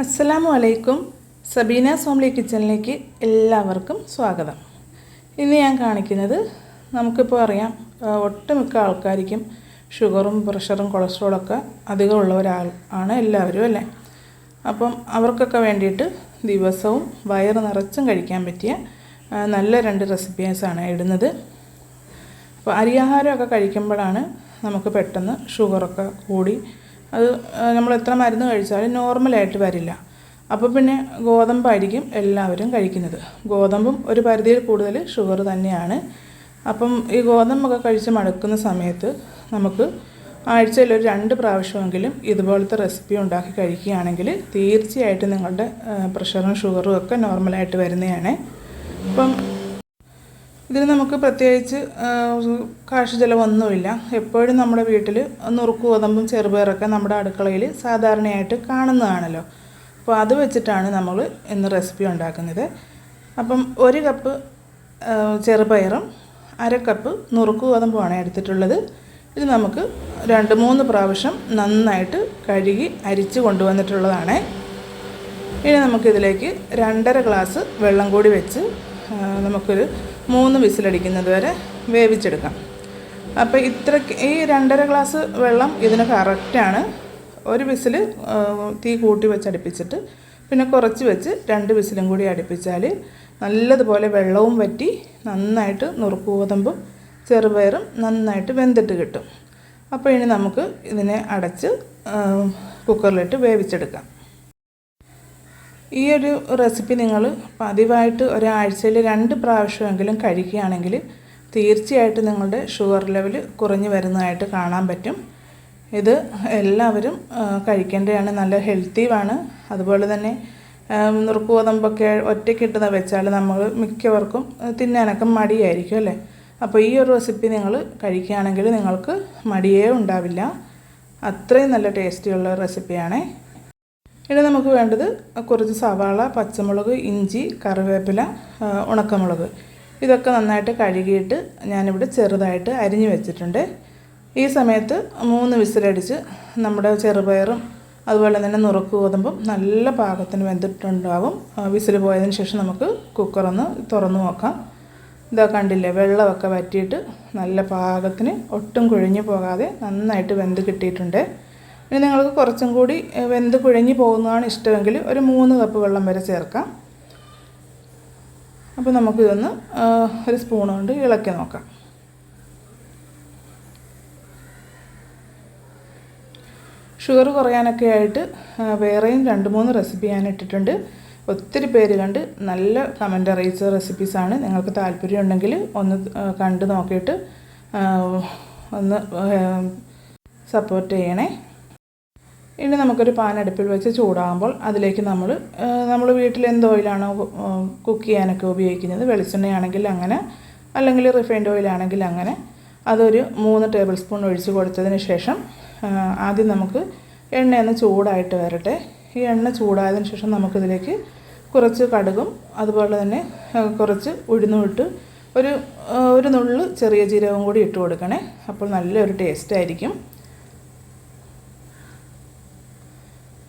അസ്സലാമു അലൈക്കും സബീന സോംലി കിച്ചണിലേക്ക് എല്ലാവർക്കും സ്വാഗതം. ഇന്ന് ഞാൻ കാണിക്കുന്നത് നമുക്കിപ്പോൾ അറിയാം ഒട്ടുമിക്ക ആൾക്കാർക്കും ഷുഗറും പ്രഷറും കൊളസ്ട്രോളൊക്കെ അധികം ഉള്ളവരാൾ ആണ് എല്ലാവരും അല്ലേ? അപ്പം അവർക്കൊക്കെ വേണ്ടിയിട്ട് ദിവസവും വയറ് നിറച്ചും കഴിക്കാൻ പറ്റിയ നല്ല രണ്ട് റെസിപ്പീസാണ് ഇടുന്നത്. അപ്പോൾ അരിയാഹാരമൊക്കെ കഴിക്കുമ്പോഴാണ് നമുക്ക് പെട്ടെന്ന് ഷുഗറൊക്കെ കൂടി അത് നമ്മൾ എത്ര മരുന്ന് കഴിച്ചാലും നോർമലായിട്ട് വരില്ല. അപ്പോൾ പിന്നെ ഗോതമ്പായിരിക്കും എല്ലാവരും കഴിക്കുന്നത്. ഗോതമ്പും ഒരു പരിധിയിൽ കൂടുതൽ ഷുഗർ തന്നെയാണ്. അപ്പം ഈ ഗോതമ്പൊക്കെ കഴിച്ച് മടുക്കുന്ന സമയത്ത് നമുക്ക് ആഴ്ചയിൽ ഒരു രണ്ട് പ്രാവശ്യമെങ്കിലും ഇതുപോലത്തെ റെസിപ്പി ഉണ്ടാക്കി കഴിക്കുകയാണെങ്കിൽ തീർച്ചയായിട്ടും നിങ്ങളുടെ പ്രഷറും ഷുഗറും ഒക്കെ നോർമലായിട്ട് വരുന്നതാണ്. അപ്പം ഇതിന് നമുക്ക് പ്രത്യേകിച്ച് ആ, കാശ് ചിലവൊന്നുമില്ല എപ്പോഴും നമ്മുടെ വീട്ടിൽ നുറുക്ക് ഗോതമ്പും ചെറുപയറൊക്കെ നമ്മുടെ അടുക്കളയിൽ സാധാരണയായിട്ട് കാണുന്നതാണല്ലോ. അപ്പോൾ അത് വെച്ചിട്ടാണ് നമ്മൾ ഇന്ന് റെസിപ്പി ഉണ്ടാക്കുന്നത്. അപ്പം ഒരു കപ്പ് ചെറുപയറും അര കപ്പ് നുറുക്ക് ഗോതമ്പുമാണ് എടുത്തിട്ടുള്ളത്. ഇത് നമുക്ക് രണ്ട് മൂന്ന് പ്രാവശ്യം നന്നായിട്ട് കഴുകി അരിച്ച് കൊണ്ടുവന്നിട്ടുള്ളതാണ്. ഇനി നമുക്കിതിലേക്ക് രണ്ടര ഗ്ലാസ് വെള്ളം കൂടി വെച്ച് നമുക്കൊരു മൂന്ന് വിസിലടിക്കുന്നത് വരെ വേവിച്ചെടുക്കാം. അപ്പോൾ ഇത്ര ഈ രണ്ടര ഗ്ലാസ് വെള്ളം ഇതിന് കറക്റ്റാണ് ഒരു വിസിൽ തീ കൂട്ടി വെച്ച് അടുപ്പിച്ചിട്ട് പിന്നെ കുറച്ച് വെച്ച് രണ്ട് വിസിലും കൂടി അടുപ്പിച്ചാൽ നല്ലതുപോലെ വെള്ളവും വറ്റി നന്നായിട്ട് നുറുക്ക് ഗോതമ്പും ചെറുപയറും നന്നായിട്ട് വെന്തിട്ട് കിട്ടും. അപ്പോൾ ഇനി നമുക്ക് ഇതിനെ അടച്ച് കുക്കറിലിട്ട് വേവിച്ചെടുക്കാം. ഈ ഒരു റെസിപ്പി നിങ്ങൾ പതിവായിട്ട് ഒരാഴ്ചയിൽ രണ്ട് പ്രാവശ്യമെങ്കിലും കഴിക്കുകയാണെങ്കിൽ തീർച്ചയായിട്ടും നിങ്ങളുടെ ഷുഗർ ലെവൽ കുറഞ്ഞു വരുന്നതായിട്ട് കാണാൻ പറ്റും. ഇത് എല്ലാവരും കഴിക്കേണ്ടതാണ് നല്ല ഹെൽത്തിയുമാണ്. അതുപോലെ തന്നെ നുറുക്കുവതമ്പൊക്കെ നുറുക്ക് ഗോതമ്പൊക്കെ ഒറ്റയ്ക്കിട്ട് വെച്ചാൽ നമ്മൾ മിക്കവർക്കും തിന്നാനൊക്കെ മടിയായിരിക്കും അല്ലേ? അപ്പോൾ ഈ ഒരു റെസിപ്പി നിങ്ങൾ കഴിക്കുകയാണെങ്കിൽ നിങ്ങൾക്ക് മടിയേ ഉണ്ടാവില്ല. അത്രയും നല്ല ടേസ്റ്റിയുള്ള റെസിപ്പിയാണേ. ഇനി നമുക്ക് വേണ്ടത് കുറച്ച് സവാള പച്ചമുളക് ഇഞ്ചി കറിവേപ്പില ഉണക്കമുളക്. ഇതൊക്കെ നന്നായിട്ട് കഴുകിയിട്ട് ഞാനിവിടെ ചെറുതായിട്ട് അരിഞ്ഞു വെച്ചിട്ടുണ്ട്. ഈ സമയത്ത് മൂന്ന് വിസിലടിച്ച് നമ്മുടെ ചെറുപയറും അതുപോലെ തന്നെ നുറുക്ക് ഗോതമ്പും നല്ല പാകത്തിന് വെന്തിട്ടുണ്ടാവും. വിസിൽ പോയതിന് ശേഷം നമുക്ക് കുക്കറൊന്ന് തുറന്നു നോക്കാം. ഇതാ കണ്ടില്ലേ വെള്ളമൊക്കെ വറ്റിയിട്ട് നല്ല പാകത്തിന് ഒട്ടും കുഴഞ്ഞു പോകാതെ നന്നായിട്ട് വെന്ത് കിട്ടിയിട്ടുണ്ട്. ഇനി നിങ്ങൾക്ക് കുറച്ചും കൂടി വെന്ത് കുഴഞ്ഞു പോകുന്നതാണ് ഇഷ്ടമെങ്കിൽ ഒരു മൂന്ന് കപ്പ് വെള്ളം വരെ ചേർക്കാം. അപ്പോൾ നമുക്കിതൊന്ന് ഒരു സ്പൂൺ കൊണ്ട് ഇളക്കി നോക്കാം. ഷുഗർ കുറയാനൊക്കെ ആയിട്ട് വേറെയും രണ്ട് മൂന്ന് റെസിപ്പി ഞാൻ ഇട്ടിട്ടുണ്ട്. ഒത്തിരി പേര് കണ്ട് നല്ല കമന്റ് അറിയിച്ച റെസിപ്പീസാണ് നിങ്ങൾക്ക് താല്പര്യം ഉണ്ടെങ്കിൽ ഒന്ന് കണ്ട് നോക്കിയിട്ട് ഒന്ന് സപ്പോർട്ട് ചെയ്യണേ. ഇനി നമുക്കൊരു പാൻ അടുപ്പിൽ വെച്ച് ചൂടാകുമ്പോൾ അതിലേക്ക് നമ്മൾ നമ്മൾ വീട്ടിൽ എന്ത് ഓയിലാണോ കുക്ക് ചെയ്യാനൊക്കെ ഉപയോഗിക്കുന്നത്? വെളിച്ചെണ്ണയാണെങ്കിൽ അങ്ങനെ അല്ലെങ്കിൽ റിഫൈൻഡ് ഓയിലാണെങ്കിൽ അങ്ങനെ. അതൊരു മൂന്ന് ടേബിൾ സ്പൂൺ ഒഴിച്ച് കൊടുത്തതിന് ശേഷം ആദ്യം നമുക്ക് എണ്ണയൊന്ന് ചൂടായിട്ട് വരട്ടെ. ഈ എണ്ണ ചൂടായതിനു ശേഷം നമുക്കിതിലേക്ക് കുറച്ച് കടുകും അതുപോലെ തന്നെ കുറച്ച് ഉഴുന്നും ഇട്ട് ഒരു ഒരു നുള്ളു ചെറിയ ജീരകവും കൂടി ഇട്ട് കൊടുക്കണേ. അപ്പോൾ നല്ലൊരു ടേസ്റ്റ് ആയിരിക്കും.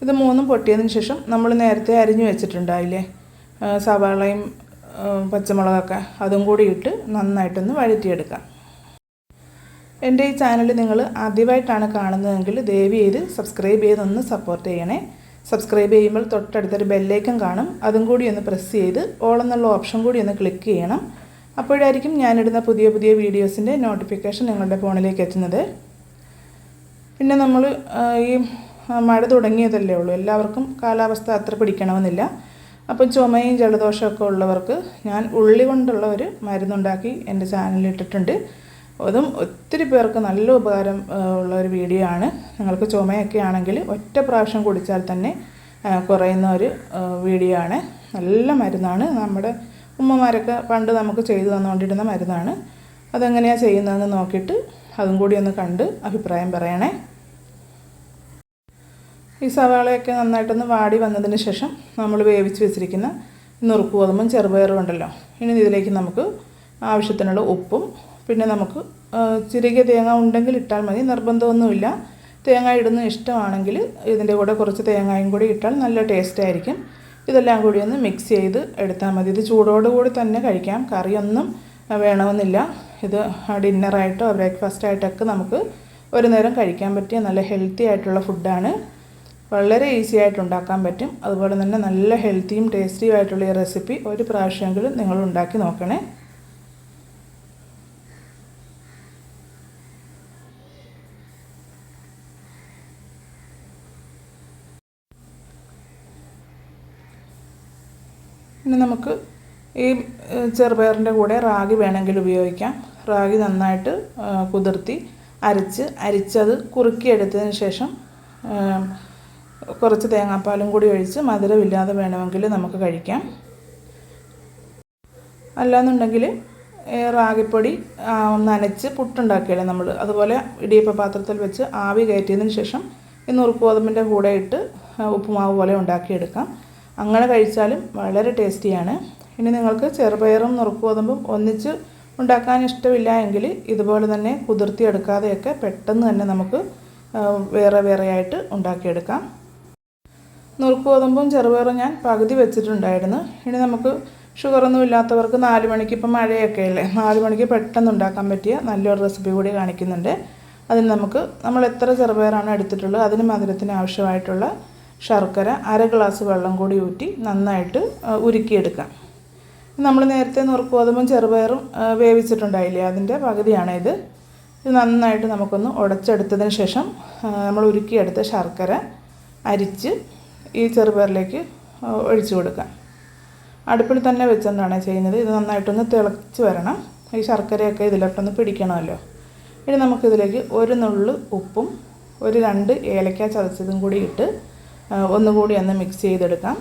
ഇത് മൂന്നും പൊട്ടിയതിന് ശേഷം നമ്മൾ നേരത്തെ അരിഞ്ഞു വെച്ചിട്ടുണ്ടായില്ലേ? സവാളയും പച്ചമുളകൊക്കെ അതും കൂടി ഇട്ട് നന്നായിട്ടൊന്ന് വഴറ്റിയെടുക്കാം. എന്റെ ഈ ചാനൽ നിങ്ങൾ ആദ്യമായിട്ടാണ് കാണുന്നതെങ്കിൽ ദയവ് ചെയ്ത് സബ്സ്ക്രൈബ് ചെയ്തൊന്ന് സപ്പോർട്ട് ചെയ്യണേ. സബ്സ്ക്രൈബ് ചെയ്യുമ്പോൾ തൊട്ടടുത്തൊരു ബെല്ലേക്കൻ കാണും. അതും കൂടി ഒന്ന് പ്രസ് ചെയ്ത് ഓൾ എന്നുള്ള ഓപ്ഷൻ കൂടി ഒന്ന് ക്ലിക്ക് ചെയ്യണം. അപ്പോഴായിരിക്കും ഞാനിടുന്ന പുതിയ പുതിയ വീഡിയോസിന്റെ നോട്ടിഫിക്കേഷൻ നിങ്ങളുടെ ഫോണിലേക്ക് എത്തുന്നത്. പിന്നെ നമ്മൾ ഈ മഴ തുടങ്ങിയതല്ലേ ഉള്ളൂ. എല്ലാവർക്കും കാലാവസ്ഥ അത്ര പിടിക്കണമെന്നില്ല. അപ്പോൾ ചുമയും ജലദോഷമൊക്കെ ഉള്ളവർക്ക് ഞാൻ ഉള്ളി കൊണ്ടുള്ള ഒരു മരുന്നുണ്ടാക്കി എന്റെ ചാനലിൽ ഇട്ടിട്ടുണ്ട്. അതും ഒത്തിരി പേർക്ക് നല്ല ഉപകാരം ഉള്ള ഒരു വീഡിയോ ആണ്. നിങ്ങൾക്ക് ചുമയൊക്കെ ആണെങ്കിൽ ഒറ്റ പ്രാവശ്യം കുടിച്ചാൽ തന്നെ കുറയുന്ന ഒരു വീഡിയോ ആണ്. നല്ല മരുന്നാണ്. നമ്മുടെ ഉമ്മമാരൊക്കെ പണ്ട് നമുക്ക് ചെയ്തു തന്നുകൊണ്ടിരുന്ന മരുന്നാണ്. അതെങ്ങനെയാണ് ചെയ്യുന്നതെന്ന് നോക്കിയിട്ട് അതും കൂടി ഒന്ന് കണ്ട് അഭിപ്രായം പറയണേ. ഈ സവാളയൊക്കെ നന്നായിട്ടൊന്ന് വാടി വന്നതിന് ശേഷം നമ്മൾ വേവിച്ച് വെച്ചിരിക്കുന്ന നുറുക്ക് ഗോതമ്പും ചെറുപയറും ഉണ്ടല്ലോ. ഇനി ഇതിലേക്ക് നമുക്ക് ആവശ്യത്തിനുള്ള ഉപ്പും പിന്നെ നമുക്ക് ചിരകിയ തേങ്ങ ഉണ്ടെങ്കിൽ ഇട്ടാൽ മതി. നിർബന്ധമൊന്നുമില്ല. തേങ്ങ ഇടുന്ന ഇഷ്ടമാണെങ്കിൽ ഇതിന്റെ കൂടെ കുറച്ച് തേങ്ങയും കൂടി ഇട്ടാൽ നല്ല ടേസ്റ്റ് ആയിരിക്കും. ഇതെല്ലാം കൂടി ഒന്ന് മിക്സ് ചെയ്ത് എടുത്താൽ മതി. ഇത് ചൂടോടുകൂടി തന്നെ കഴിക്കാം. കറിയൊന്നും വേണമെന്നില്ല. ഇത് ഡിന്നറായിട്ടോ ബ്രേക്ക്ഫാസ്റ്റായിട്ടൊക്കെ നമുക്ക് ഒരു നേരം കഴിക്കാൻ പറ്റിയ നല്ല ഹെൽത്തി ആയിട്ടുള്ള ഫുഡാണ് വളരെ ഈസി ആയിട്ട് ഉണ്ടാക്കാൻ പറ്റും. അതുപോലെ തന്നെ നല്ല ഹെൽത്തിയും ടേസ്റ്റിയും ആയിട്ടുള്ള ഈ റെസിപ്പി ഒരു പ്രാവശ്യമെങ്കിലും നിങ്ങൾ ഉണ്ടാക്കി നോക്കണേ. ഇനി നമുക്ക് ഈ ചെറുപയറിന്റെ കൂടെ റാഗി വേണമെങ്കിൽ ഉപയോഗിക്കാം. റാഗി നന്നായിട്ട് കുതിർത്തി അരച്ച് അരിച്ചത് കുറുക്കിയെടുത്തതിന് ശേഷം കുറച്ച് തേങ്ങാപ്പാലും കൂടി ഒഴിച്ച് മധുരമില്ലാതെ വേണമെങ്കിൽ നമുക്ക് കഴിക്കാം. അല്ലാന്നുണ്ടെങ്കിൽ റാഗിപ്പൊടി നനച്ച് പുട്ടുണ്ടാക്കിയാലേ നമ്മൾ അതുപോലെ ഇടിയപ്പ പാത്രത്തിൽ വെച്ച് ആവി കയറ്റിയതിന് ശേഷം ഈ നുറുക്ക് ഗോതമ്പിന്റെ കൂടെ ഇട്ട് ഉപ്പുമാവ് പോലെ ഉണ്ടാക്കിയെടുക്കാം. അങ്ങനെ കഴിച്ചാലും വളരെ ടേസ്റ്റിയാണ്. ഇനി നിങ്ങൾക്ക് ചെറുപയറും നുറുക്ക് ഗോതമ്പും ഒന്നിച്ച് ഉണ്ടാക്കാൻ ഇഷ്ടമില്ല എങ്കിൽ ഇതുപോലെ തന്നെ കുതിർത്തിയെടുക്കാതെയൊക്കെ പെട്ടെന്ന് തന്നെ നമുക്ക് വേറെ വേറെ ആയിട്ട് ഉണ്ടാക്കിയെടുക്കാം. നുറുക്ക് ഗോതമ്പും ചെറുപയറും ഞാൻ പകുതി വെച്ചിട്ടുണ്ടായിരുന്നു. ഇനി നമുക്ക് ഷുഗറൊന്നും ഇല്ലാത്തവർക്ക് നാല് മണിക്ക് ഇപ്പം മഴയൊക്കെ അല്ലേ? നാല് മണിക്ക് പെട്ടെന്ന് ഉണ്ടാക്കാൻ പറ്റിയ നല്ലൊരു റെസിപ്പി കൂടി കാണിക്കുന്നുണ്ട്. അതിന് നമുക്ക് നമ്മൾ എത്ര ചെറുപയറാണ് എടുത്തിട്ടുള്ളത് അതിന് മധുരത്തിന് ആവശ്യമായിട്ടുള്ള ശർക്കര അര ഗ്ലാസ് വെള്ളം കൂടി ഊറ്റി നന്നായിട്ട് ഉരുക്കിയെടുക്കാം. നമ്മൾ നേരത്തെ നുറുക്ക് ഗോതമ്പും ചെറുപയറും വേവിച്ചിട്ടുണ്ടായില്ലേ? അതിന്റെ പകുതിയാണ് ഇത് ഇത് നന്നായിട്ട് നമുക്കൊന്ന് ഉടച്ചെടുത്തതിന് ശേഷം നമ്മൾ ഉരുക്കിയെടുത്ത ശർക്കര അരിച്ച് ഈ ചെറുപയറിലേക്ക് ഒഴിച്ചു കൊടുക്കാം. അടുപ്പിൽ തന്നെ വെച്ചെന്താണ് ചെയ്യുന്നത്. ഇത് നന്നായിട്ടൊന്ന് തിളച്ച് വരണം. ഈ ശർക്കരയൊക്കെ ഇതിലോട്ടൊന്ന് പിടിക്കണമല്ലോ. ഇനി നമുക്കിതിലേക്ക് ഒരു നുള്ളു ഉപ്പും ഒരു രണ്ട് ഏലക്ക ചതച്ചതും കൂടി ഇട്ട് ഒന്നുകൂടി ഒന്ന് മിക്സ് ചെയ്തെടുക്കാം.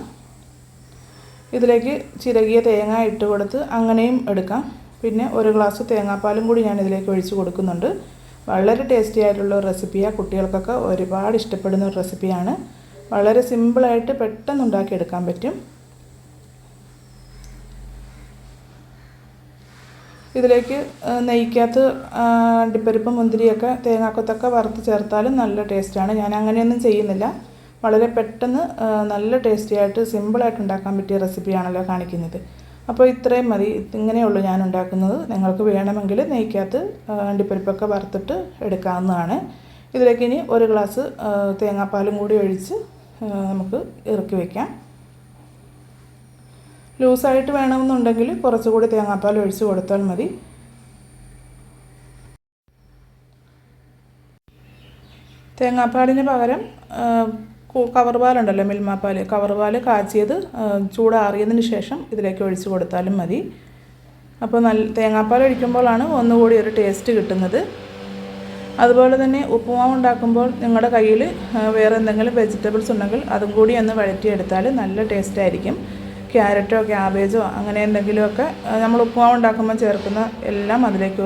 ഇതിലേക്ക് ചിരകിയ തേങ്ങ ഇട്ട് കൊടുത്ത് അങ്ങനെയും എടുക്കാം. പിന്നെ ഒരു ഗ്ലാസ് തേങ്ങാപ്പാലും കൂടി ഞാൻ ഇതിലേക്ക് ഒഴിച്ച് കൊടുക്കുന്നുണ്ട്. വളരെ ടേസ്റ്റി ആയിട്ടുള്ള റെസിപ്പിയാണ് കുട്ടികൾക്കൊക്കെ ഒരുപാട് ഇഷ്ടപ്പെടുന്ന റെസിപ്പിയാണ് വളരെ സിമ്പിളായിട്ട് പെട്ടെന്ന് ഉണ്ടാക്കിയെടുക്കാൻ പറ്റും. ഇതിലേക്ക് നെയ്ക്കകത്ത് അണ്ടിപ്പരിപ്പ് മുന്തിരിയൊക്കെ തേങ്ങാക്കൊത്തൊക്കെ വറുത്ത് ചേർത്താലും നല്ല ടേസ്റ്റാണ്. ഞാൻ അങ്ങനെയൊന്നും ചെയ്യുന്നില്ല. വളരെ പെട്ടെന്ന് നല്ല ടേസ്റ്റി ആയിട്ട് സിമ്പിളായിട്ട് ഉണ്ടാക്കാൻ പറ്റിയ റെസിപ്പിയാണല്ലോ കാണിക്കുന്നത്. അപ്പോൾ ഇത്രയും മതി. ഇങ്ങനെയുള്ളൂ ഞാൻ ഉണ്ടാക്കുന്നത്. നിങ്ങൾക്ക് വേണമെങ്കിൽ നെയ്ക്കകത്ത് അണ്ടിപ്പരിപ്പൊക്കെ വറുത്തിട്ട് എടുക്കാവുന്നതാണ്. ഇതിലേക്ക് ഇനി ഒരു ഗ്ലാസ് തേങ്ങാപ്പാലും കൂടി ഒഴിച്ച് നമുക്ക് ഇറക്കി വയ്ക്കാം ലൂസായിട്ട് വേണമെന്നുണ്ടെങ്കിൽ കുറച്ചുകൂടി തേങ്ങാപ്പാൽ ഒഴിച്ച് കൊടുത്താൽ മതി. തേങ്ങാപ്പാലിന് പകരം കവർ പാലുണ്ടല്ലോ മിൽമ പാൽ കവർ പാൽ കാച്ചിയത് ചൂടാറിയതിന് ശേഷം ഇതിലേക്ക് ഒഴിച്ച് കൊടുത്താലും മതി. അപ്പോൾ നല്ല തേങ്ങാപ്പാൽ ഒഴിക്കുമ്പോഴാണ് ഒന്നുകൂടി ഒരു ടേസ്റ്റ് കിട്ടുന്നത്. അതുപോലെ തന്നെ ഉപ്പുമാവ് ഉണ്ടാക്കുമ്പോൾ നിങ്ങളുടെ കയ്യിൽ വേറെ എന്തെങ്കിലും വെജിറ്റബിൾസ് ഉണ്ടെങ്കിൽ അതും കൂടി ഒന്ന് വഴറ്റിയെടുത്താൽ നല്ല ടേസ്റ്റ് ആയിരിക്കും. ക്യാരറ്റോ ക്യാബേജോ അങ്ങനെ എന്തെങ്കിലുമൊക്കെ നമ്മൾ ഉപ്പുമാവ് ഉണ്ടാക്കുമ്പോൾ ചേർക്കുന്ന എല്ലാം അതിലേക്ക്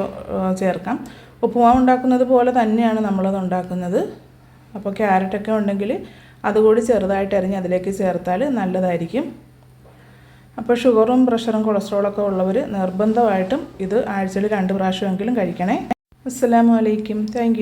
ചേർക്കാം. ഉപ്പുമാവ് ഉണ്ടാക്കുന്നത് പോലെ തന്നെയാണ് നമ്മളത് ഉണ്ടാക്കുന്നത്. അപ്പോൾ ക്യാരറ്റൊക്കെ ഉണ്ടെങ്കിൽ അതുകൂടി ചെറുതായിട്ട് അരിഞ്ഞ് അതിലേക്ക് ചേർത്താൽ നല്ലതായിരിക്കും. അപ്പോൾ ഷുഗറും പ്രഷറും കൊളസ്ട്രോളൊക്കെ ഉള്ളവർ നിർബന്ധമായിട്ടും ഇത് ആഴ്ചയിൽ രണ്ട് പ്രാവശ്യമെങ്കിലും കഴിക്കണേ. അസ്സാം വലൈക്കും താങ്ക്